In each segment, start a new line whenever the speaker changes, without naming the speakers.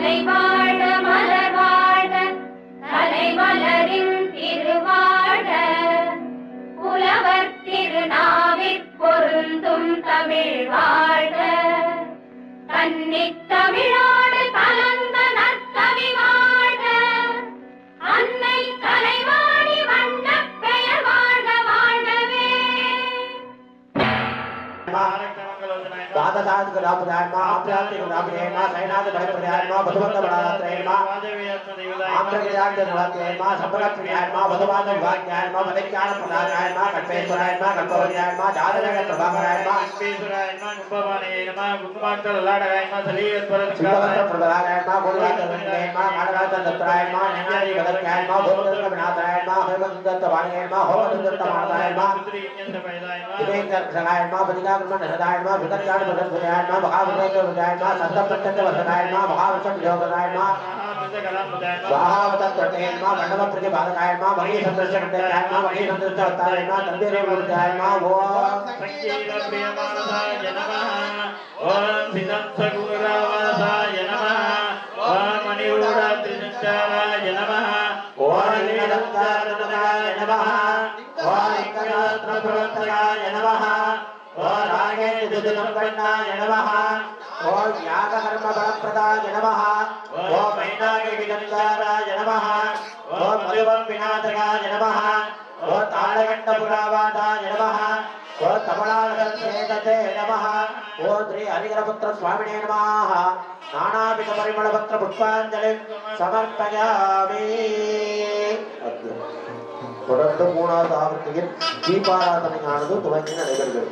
தமிழ் வாழ்க. மலர் தமிழா गदाद गुरु आप्राते माँ सैनाद भय प्रदाय माँ भगवंत बड़ा रात्रय
माँ आमर के जाग के भयपदायमा के माँ आम्रगजाग्य नवात्ययमा माँ भगवान विभाग्यायमा मदक्यान प्रदायमा कल्पेश्वरायमा कल्पवत्यायमा जादरग प्रभाकरायमा कल्पेश्वरायमा कुंभवानेयमा कुंभमाकललाडगायमा सलीयत्परत्कारायमा प्रदायमा गोलवातनयमा मानगातनत्रायमा नैयादि गदक्यायमा भगवत बड़ात्रायमा भगवत वाणियमा भगवत दत्तमानायमा त्रियेन्द्र पैदायमा त्रियेन्द्र सगायमा बदिगागमन हदायमा भगत जान भगत योगदायन महावृतोदायन सन्तप्रत्यवसदायन महावृषं योगदायन स्वाहावतत्वतेन मण्डलप्रतिपादकायन मणिसन्दृश्यकटेन मणिसन्दृष्टवत्तायन तन्दिरेवृद्धायन ॐ
प्रियमानसाय नमः ॐ सिद्धगुरावासाय नमः ॐ मणिरूढात्रिनिष्ठाय नमः
ॐ निरन्ताय नमः ॐ प्रवर्तकाय नमः रागे दुदुलंबनाय नमः ओम यागकर्म बलप्रदाय नमः ओम मैनागे विदंकाराय नमः ओम मधुवं विनाशकाय नमः ओम ताळगण्डपुरावादाय नमः ओम तमलालगन्धेदते नमः ओम श्री हरिहरपुत्र स्वामिने नमः नानाविध परिमलपत्र पुष्पाञ्जलि समर्पयामि தொடர்ந்து மூணாவது ஆவர்த்தியில் தீபாராதனையானது துவங்கி நடைபெறுகிறது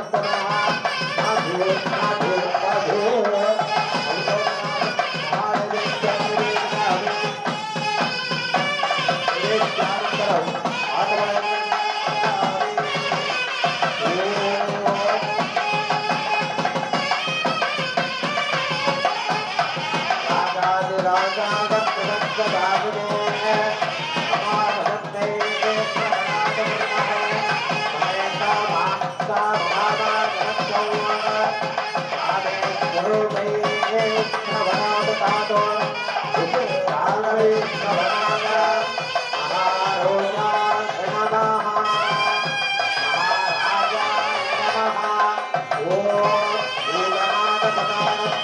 Dada.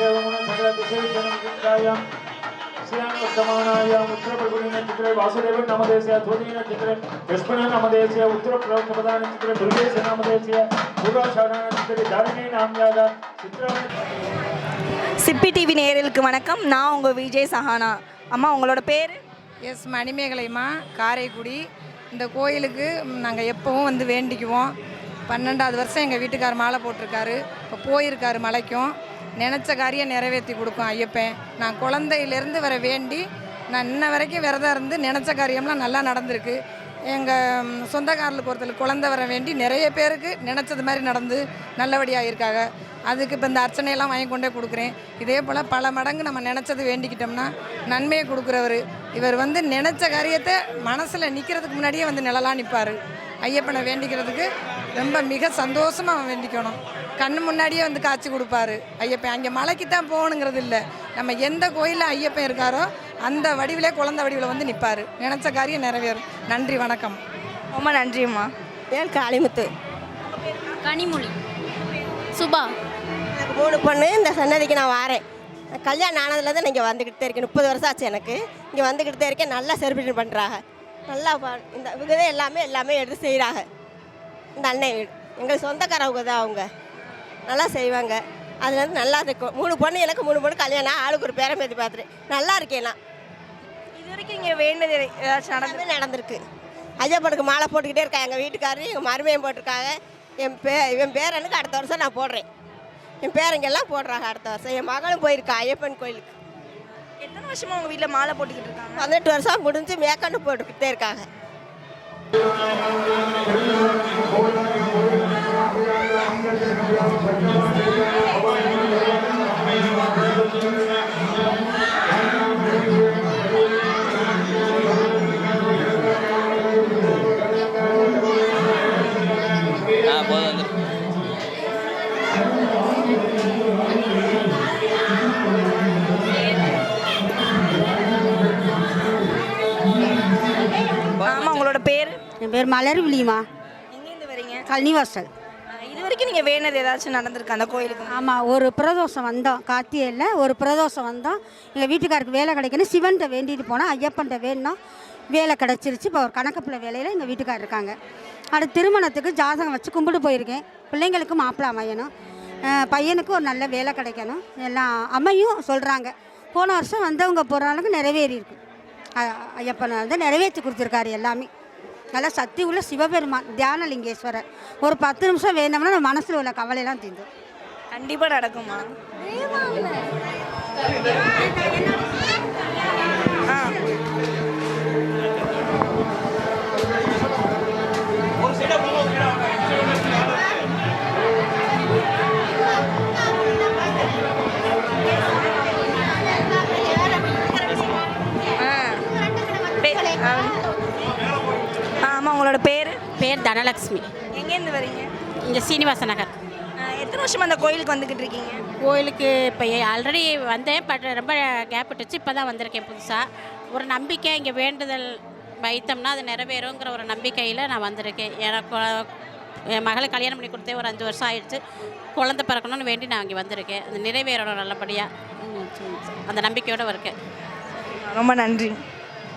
ध्यानगमन सकल
சிப்பி டிவி நேயர்களுக்கு வணக்கம். நான் உங்கள் விஜய் சஹானா. அம்மா உங்களோட பேர்?
எஸ் மணிமேகலைம்மா காரைக்குடி. இந்த கோயிலுக்கு நாங்கள் எப்போவும் வந்து வேண்டிக்குவோம். பன்னெண்டாவது வருஷம் எங்கள் வீட்டுக்கார் மாலை போட்டிருக்காரு. இப்போ போயிருக்காரு மலைக்கும். நினச்ச காரியம் நிறைவேற்றி கொடுக்கும் ஐயப்பன் நான் குழந்தையிலேருந்து வர வேண்டி நான் இன்ன வரைக்கும் விரதம் இருந்து நினச்ச காரியம்லாம் நல்லா நடந்திருக்கு. எங்கள் சொந்தக்காரர்களுக்கு ஒருத்தர் குழந்தை வர வேண்டி நிறைய பேருக்கு நினச்சது மாதிரி நடந்து நல்லபடியாக இருக்காங்க அதுக்கு இப்போ இந்த அர்ச்சனையெல்லாம் வாங்கி கொண்டே கொடுக்குறேன். இதே போல் பல மடங்கு நம்ம நினச்சது வேண்டிக்கிட்டோம்னா நன்மையை கொடுக்குறவர். இவர் வந்து நினச்ச காரியத்தை மனசில் நிற்கிறதுக்கு முன்னாடியே வந்து நிழலாக நிற்பார் ஐயப்பனை வேண்டிக்கிறதுக்கு ரொம்ப மிக சந்தோஷமாக வேண்டிக்கணும். கண்ணு முன்னாடியே வந்து காட்சி கொடுப்பாரு. ஐயப்பன் அங்கே மலைக்கு தான் போகணுங்கிறது இல்லை. நம்ம எந்த கோயிலில் ஐயப்பன் இருக்காரோ அந்த வடிவிலே குழந்தை வடிவில் வந்து நிற்பார் நினச்ச காரியம் நிறைவேறும். நன்றி வணக்கம்.
ரொம்ப நன்றிம்மா.
பேர் காளிமுத்து.
கனிமொழி. சுபா.
எனக்கு மூணு பொண்ணு இந்த சன்னதிக்கு நான் வாரேன். கல்யாணம் ஆனதுலேருந்து நான் இங்கே வந்துக்கிட்டு இருக்கேன். முப்பது வருஷம் ஆச்சு எனக்கு. இங்கே வந்துக்கிட்டு இருக்கேன். நல்லா செலிப்ரேட் பண்ணுறாங்க நல்லா ப- இந்த இவங்க தான் எல்லாமே எல்லாமே எடுத்து செய்கிறாங்க இந்த அண்ணன் வீடு எங்களுக்கு சொந்தக்காரவங்க தான் அவங்க. நல்லா செய்வாங்க. அதுலேருந்து நல்லா இருக்கும் மூணு பொண்ணு எனக்கு மூணு பொண்ணு கல்யாணம் ஆளுக்கு ஒரு பேரம் பேத்தி பார்த்துட்டு. நல்லா இருக்கேன் நான்.
இது வரைக்கும் இங்கே வேண்டது ஏதாச்சும் நடந்து
நடந்திருக்கு. ஐயப்பனுக்கு மாலை போட்டுக்கிட்டே இருக்கா எங்கள் வீட்டுக்காரரு எங்கள் மருமையும் போட்டிருக்காங்க. என் பே என் பேரனுக்கு அடுத்த வருஷம் நான் போடுறேன். என் பேரங்கெல்லாம் போடுறாங்க அடுத்த வருஷம். என் மகளும் போயிருக்கா ஐயப்பன் கோயிலுக்கு.
எத்தனை வருஷமா உங்கள் வீட்டில் மாலை போட்டுக்கிட்டு இருக்காங்க?
பதினெட்டு வருஷம் முடிஞ்சு மேற்கொண்டு போட்டுக்கிட்டே இருக்காங்க
ஆ போதும் வந்துரு
ஆமாம் உங்களோட பேர்
என் பேர் மலர் விழியுமா
எங்கேருந்து வரீங்க?
கன்னிவாசல்
ஆ, நீங்கள் வேணது ஏதாச்சும் நடந்திருக்கு அந்த கோயிலுக்கு?
ஆமாம் ஒரு பிரதோஷம் வந்தோம் கார்த்திகையில் ஒரு பிரதோஷம் வந்தோம். எங்கள் வீட்டுக்காருக்கு வேலை கிடைக்கணும். சிவன்கிட்ட வேண்டிட்டு போனால் ஐயப்பன்கிட்ட வேணும் வேலை கிடச்சிருச்சு. இப்போ ஒரு கணக்கப்பிள்ளை வேலையில் எங்கள் வீட்டுக்கார் இருக்காங்க. அடுத்து திருமணத்துக்கு ஜாதகம் வச்சு கும்பிட்டு போயிருக்கேன். பிள்ளைங்களுக்கு மாப்பிள்ளை அமையணும். பையனுக்கும் பையனுக்கு ஒரு நல்ல வேலை கிடைக்கணும். எல்லாம் அமையும் சொல்கிறாங்க போன வருஷம் வந்தவங்க போகிற அளவுக்கு நிறைவேறி இருக்கு ஐயப்பனை ஐயப்பன் வந்து நிறைவேற்றி கொடுத்துருக்காரு எல்லாமே. நல்லா சக்தி உள்ள சிவபெருமான் தியானலிங்கேஸ்வரர் ஒரு பத்து நிமிஷம் வேணும்னா நம்ம மனசில் உள்ள கவலையெல்லாம் தீர்ந்து.
கண்டிப்பாக நடக்குமா உங்களோட பேர்?
பேர் தனலக்ஷ்மி.
எங்கேருந்து வரீங்க?
இங்கே சீனிவாச நகர்.
எத்தனை வருஷமா அந்த கோயிலுக்கு வந்துக்கிட்டு இருக்கீங்க?
கோயிலுக்கு இப்போ ஆல்ரெடி வந்தேன் பட் ரொம்ப கேப் விட்டுச்சு. இப்போ தான் வந்திருக்கேன் புதுசாக ஒரு நம்பிக்கை இங்கே வேண்டுதல் வைத்தோம்னா அது நிறைவேறுங்கிற ஒரு நம்பிக்கையில் நான் வந்திருக்கேன். எனக்கு என் மகளை கல்யாணம் பண்ணி கொடுத்தே ஒரு அஞ்சு வருஷம் ஆயிடுச்சு. குழந்தை பிறக்கணும்னு வேண்டி நான் இங்கே வந்திருக்கேன். அது நிறைவேறணும் நல்லபடியாக அந்த நம்பிக்கையோடு இருக்கேன்.
ரொம்ப நன்றி.